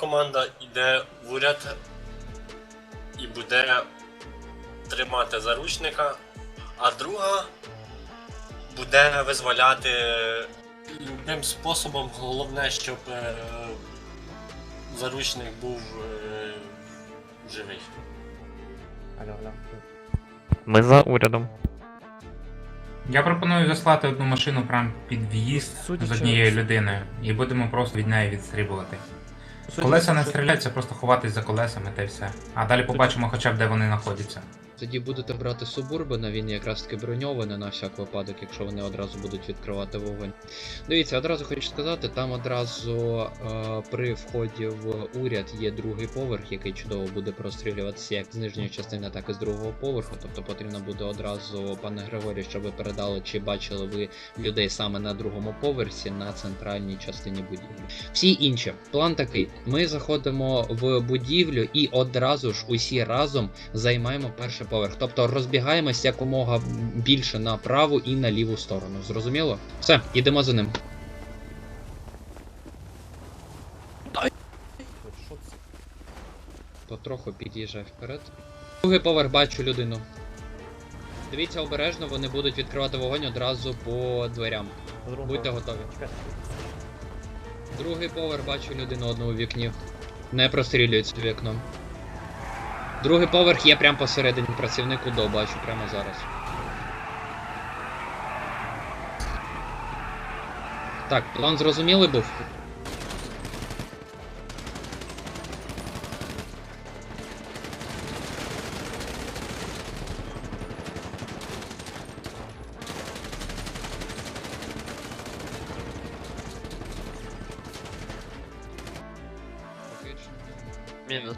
команда йде в уряд і буде тримати заручника, а друга буде визволяти любим способом. Головне, щоб е, заручник був е, живий. Алло, алло. Ми за урядом. Я пропоную заслати одну машину прямо під в'їзд з однією людиною, і будемо просто від неї відстрибувати. Колеса не стріляються, просто ховатись за колесами та й все. А далі побачимо хоча б де вони знаходяться. Тоді будете брати Субурбана, він якраз таки броньований на всяк випадок, якщо вони одразу будуть відкривати вогонь. Дивіться, одразу хочу сказати, там одразу е, при вході в уряд є другий поверх, який чудово буде прострілюватися як з нижньої частини, так і з другого поверху. Тобто потрібно буде одразу, пане Григорію, щоб ви передали, чи бачили ви людей саме на другому поверсі на центральній частині будівлі. Всі інші, план такий: ми заходимо в будівлю і одразу ж усі разом займаємо перший поверх. Тобто розбігаємось якомога більше на праву і на ліву сторону. Зрозуміло? Все, йдемо за ним. Потроху під'їжджай вперед. Другий поверх бачу людину. Дивіться обережно, вони будуть відкривати вогонь одразу по дверям. Будьте готові. Другий поверх бачу людину одну у вікні. Не прострілюють вікном. Другий поверх є прямо посередині працівник УДО, бачу прямо зараз. Так, план зрозумілий був? Мінус.